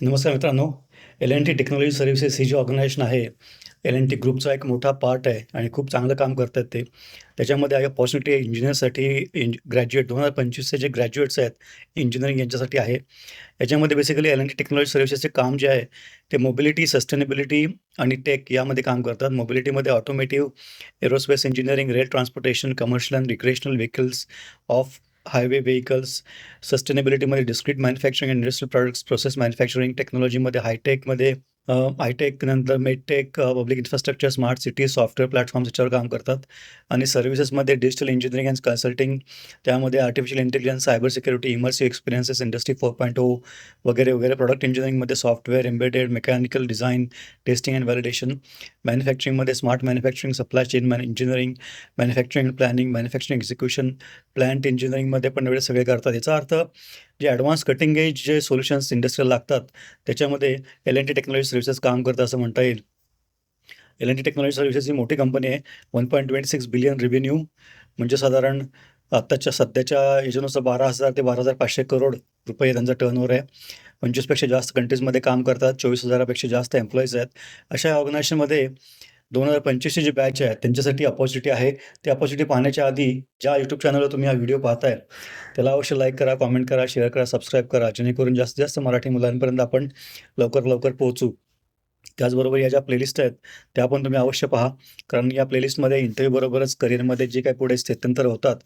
नमस्कार मित्रांनो L N T technology services ही जी ऑर्गनायझेशन आहे एल एन टी ग्रुपचा एक मोठा पार्ट आहे आणि खूप चांगलं काम करतात ते. त्याच्यामध्ये आहे ऑपॉर्च्युनिटी इंजिनियरसाठी इंज ग्रॅज्युएट दोन हजार पंचवीसचे जे ग्रॅज्युएट्स आहेत इंजिनिअरिंग यांच्यासाठी आहे. याच्यामध्ये basically L N T technology सर्व्हिसेसचे काम जे आहे ते मोबिलिटी सस्टेनेबिलिटी आणि टेक यामध्ये काम करतात. मोबिलिटीमध्ये automotive aerospace engineering rail transportation commercial and recreational vehicles off highway vehicles सस्टेनेबिलिटीमध्ये discrete manufacturing industrial products process manufacturing टेक्नॉलॉजीमध्ये हायटेकमध्ये आयटेक नंतर medtech public infrastructure smart city software platforms याच्यावर काम करतात. आणि सर्व्हिसेसमध्ये डिजिटल इंजिनिअरिंग अँड कन्सल्टिंग त्यामध्ये artificial intelligence cyber security immersive experiences industry four point O वगैरे वगैरे प्रॉडक्ट इंजिनिअरिंगमध्ये software embedded mechanical design testing and validation मॅन्युफॅक्चरिंगमध्ये smart manufacturing supply chain man engineering manufacturing planning manufacturing execution plant इंजिनिअरिंगमध्ये पण एवढे सगळे करतात. याचा अर्थ जे ॲडव्हान्स कटिंग एज जे सोल्युशन्स इंडस्ट्रीला लागतात त्याच्यामध्ये L N T technology services काम करतं असं म्हणता येईल. L N T technology services ही मोठी कंपनी आहे. One point twenty six billion revenue म्हणजे साधारण आत्ताच्या सध्याच्या याच्यानुसार बारा हजार ते बारा हजार पाचशे करोड रुपये त्यांचा टर्नओव्हर आहे. पंचवीसपेक्षा जास्त कंट्रीजमध्ये काम करतात. चोवीस हजारापेक्षा जास्त एम्प्लॉईज आहेत. अशा ऑर्गनायझेशनमध्ये दोन हजार पंचवीसची जी बॅच आहे त्यांच्यासाठी अपॉर्च्युनिटी आहे. ती अपॉर्च्युनिटी पाहण्याच्या आधी ज्या यूट्यूब चॅनलवर तुम्ही हा व्हिडिओ पाहताय त्याला अवश्य लाईक करा कॉमेंट करा शेअर करा सबस्क्राईब करा. जेणेकरून जास्तीत जास्त मराठी मुलांपर्यंत आपण लवकर लवकर पोहोचू. त्याचबरोबर या ज्या प्लेलिस्ट आहेत त्या पण तुम्ही अवश्य पहा. कारण या प्लेलिस्टमध्ये इंटरव्ह्यूबरोबरच करिअरमध्ये जे काही पुढे स्थित्यंतर होतात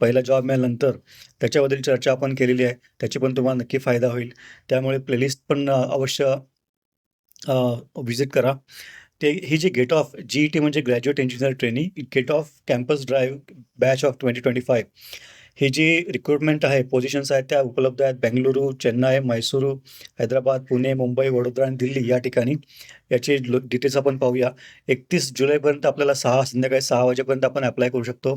पहिला जॉब मिळाल्यानंतर त्याच्याबद्दल चर्चा आपण केलेली आहे. त्याची पण तुम्हाला नक्की फायदा होईल. त्यामुळे प्लेलिस्ट पण अवश्य व्हिजिट करा. ते ही जी gate of G E T म्हणजे graduate engineer training gate of campus drive batch of twenty twenty five ही जी रिक्रुटमेंट आहे पोझिशन्स आहेत त्या उपलब्ध आहेत. बेंगलुरू चेन्नई मैसूरू हैदराबाद पुणे मुंबई वडोदरा आणि दिल्ली या ठिकाणी. याचे डिटेल्स आपण पाहूया. एकतीस जुलैपर्यंत आपल्याला सहा संध्याकाळी सहा वाजेपर्यंत आपण अप्लाय करू शकतो.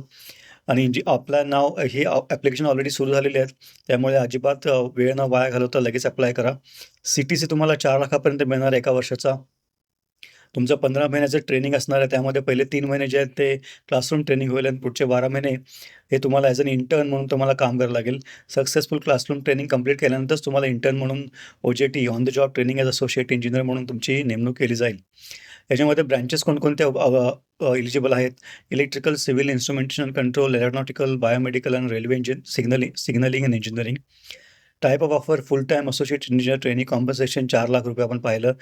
आणि जी आपलं नाव हे ॲप्लिकेशन ऑलरेडी सुरू झालेले आहेत. त्यामुळे अजिबात वेळ न वाया घालवता लगेच अप्लाय करा. सी टी सी तुम्हाला चार लाखापर्यंत मिळणार एका वर्षाचा. तुमचं पंधरा महिन्याचं ट्रेनिंग असणार आहे त्यामध्ये पहिले तीन महिने जे आहेत ते क्लासरूम ट्रेनिंग होईल आणि पुढचे बारा महिने हे तुम्हाला ॲज अन इंटर्न म्हणून तुम्हाला काम करावं लागेल. सक्सेसफुल क्लासरूम ट्रेनिंग कंप्लीट केल्यानंतरच तुम्हाला इंटर्न म्हणून O J T on the job training as associate engineer म्हणून तुमची नेमणूक केली जाईल. याच्यामध्ये ब्रँचेस कोणकोणत्या इलिजिबल आहेत? Electrical civil instrumentation control aeronautical biomedical and railway engine signalling signalling and engineering type of offer full time associate engineer training compensation चार लाख रुपये आपण पाहिलं.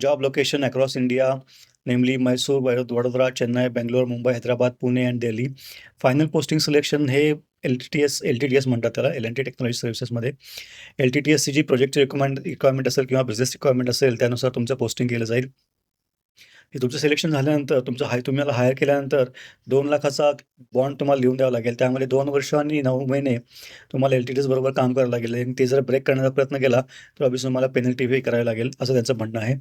Job location across India namely Mysore Vadodara Chennai Bangalore Mumbai Hyderabad Pune and Delhi final posting selection हे L T T S L T T S म्हणतात त्याला L N T technology सर्व्हिसेसमध्ये L T T एसची जी प्रोजेक्टची requirement requirement असेल किंवा business requirement असेल त्यानुसार तुमचं पोस्टिंग केलं जाईल. हे तुमचं सिलेक्शन झाल्यानंतर तुमचं हाय तुम्हाला हायर केल्यानंतर दोन लाखाचा बॉन्ड तुम्हाला लिहून द्यावा लागेल. त्यामध्ये दोन वर्ष आणि नऊ महिने तुम्हाला एल टी डीज बरोबर काम करावं लागेल. आणि ते जर ब्रेक करण्याचा प्रयत्न केला तर ऑब्वियस तुम्हाला पेनल्टी पे करावी लागेल असं त्यांचं म्हणणं आहे.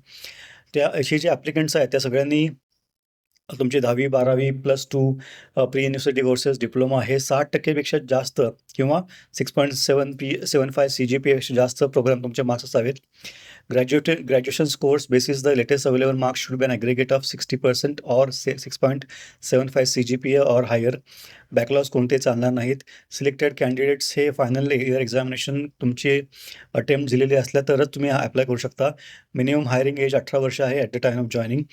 त्या अशी जे ॲप्लिकंट्स आहेत त्या सगळ्यांनी तुमची दहावी बारावी plus two pre university courses diploma हे साठ टक्केपेक्षा जास्त किंवा six point seven P seven five C G पीपेक्षा जास्त प्रोग्राम तुमचे मार्क्स असावेत. Graduate, graduation scores basis the latest available marks should be an aggregate of 60% or 6.75 CGPA or higher. Backlogs कोणते चालणार नाहीत. सिलेक्टेड कॅन्डिडेट्स हे फायनल इयर एक्झामिनेशन तुमचे attempt दिलेले असल्या तरच तुम्ही अप्लाय करू शकता. मिनिमम हायरिंग एज अठरा वर्ष आहे at the time of joining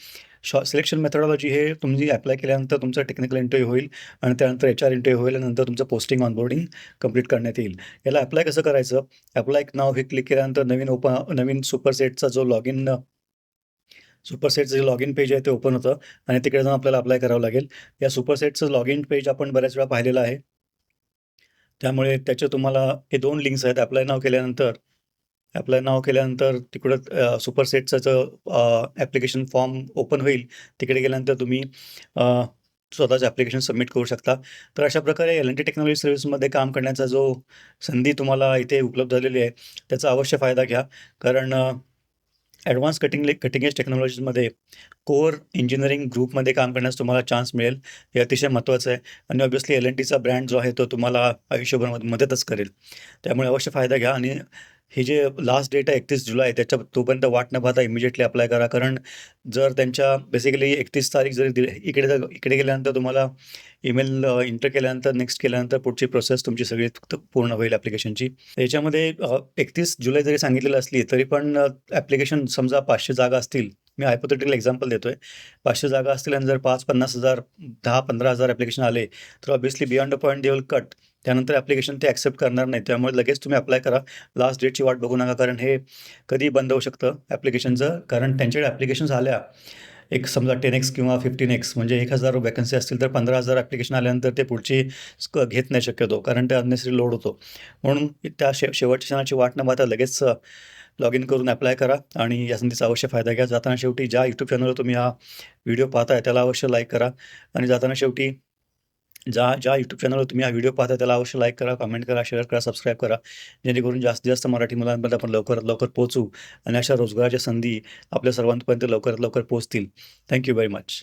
Shaw selection methodology हे तुम्ही अप्लाय केल्यानंतर तुमचं टेक्निकल इंटरव्ह्यू होईल आणि त्यानंतर एच आर इंटरव्ह्यू होईल आणि नंतर तुमचं पोस्टिंग ऑनबोर्डिंग कंप्लीट करण्यात येईल. याला अप्लाय कसं करायचं? अप्लाय नाव हे क्लिक केल्यानंतर नवीन ओपन नवीन सुपरसेटचा जो लॉग इन सुपरसेटचं जे लॉग इन पेज आहे ते ओपन होतं आणि तिकडे जाऊन आपल्याला अप्लाय करावं लागेल. या सुपरसेटचं लॉग इन पेज आपण बऱ्याच वेळा पाहिलेलं आहे. त्यामुळे त्याचे तुम्हाला हे दोन लिंक्स आहेत. अप्लाय नाव केल्यानंतर अप्लाय नाव केल्यानंतर तिकडं सुपरसेटचं जो ॲप्लिकेशन फॉर्म ओपन होईल तिकडे गेल्यानंतर तुम्ही स्वतःचं ॲप्लिकेशन सबमिट करू शकता. तर अशा प्रकारे एल एन टी टेक्नॉलॉजी सर्व्हिसमध्ये काम करण्याचा जो संधी तुम्हाला इथे उपलब्ध झालेली आहे त्याचा अवश्य फायदा घ्या. कारण ॲडव्हान्स कटिंग कटिंग एज टेक्नॉलॉजीजमध्ये कोर इंजिनिअरिंग ग्रुपमध्ये काम करण्यास तुम्हाला चान्स मिळेल. हे अतिशय महत्त्वाचं आहे. आणि ऑब्व्हियसली एल एन टीचा ब्रँड जो आहे तो तुम्हाला आयुष्यभर मदतच करेल. त्यामुळे अवश्य फायदा घ्या आणि हे जे लास्ट डेट आहे एकतीस जुलै त्याच्या तोपर्यंत वाट न पाहता इमिजिएटली अप्लाय करा. कारण जर त्यांच्या बेसिकली एकतीस तारीख जरी दिली इकडे जर इकडे गेल्यानंतर तुम्हाला ईमेल इंटर केल्यानंतर नेक्स्ट केल्यानंतर पुढची प्रोसेस तुमची सगळी फक्त पूर्ण होईल ॲप्लिकेशनची याच्यामध्ये एकतीस जुलै जरी सांगितलेलं असली तरी पण ॲप्लिकेशन समजा पाचशे जागा असतील मी हायपोथेटिकल एक्झाम्पल देतो आहे पाचशे जागा असतील आणि जर पाच पन्नास हजार दहा पंधरा हजार ॲप्लिकेशन आले तर obviously beyond a point they will cut त्यानंतर ॲप्लिकेशन ते ॲक्सेप्ट करणार नाही. त्यामुळे लगेच तुम्ही अप्लाय करा. लास्ट डेटची वाट बघू नका कारण हे कधी बंद होऊ शकतं ॲप्लिकेशनचं कारण त्यांच्याकडे ॲप्लिकेशन्स आल्या एक समजा टेन एक्स किंवा फिफ्टीन एक्स म्हणजे एक हजार वॅकन्सी असतील तर पंधरा हजार ॲप्लिकेशन आल्यानंतर ते पुढची स्क- घेत नाही शक्यतो कारण ते अननेसरी लोड होतो. म्हणून त्या शे शेवटच्या क्षणाची वाट न पाहता लगेच लॉग इन करून अप्लाय करा आणि या संधीचा अवश्य फायदा घ्या. जाताना शेवटी ज्या यूट्यूब चॅनलवर तुम्ही हा व्हिडिओ पाहताय त्याला अवश्य लाईक करा. आणि जाताना शेवटी ज्या ज्या यूट्यूब चॅनलवर तुम्ही हा व्हिडिओ पाहता त्याला अवश्य लाईक करा कमेंट करा शेअर करा सबस्क्राईब करा. जेणेकरून जास्तीत जास्त मराठी मुलांपर्यंत आपण लवकरात लवकर पोहोचू आणि अशा रोजगाराच्या संधी आपल्या सर्वांपर्यंत लवकरात लवकर पोहोचतील. Thank you very much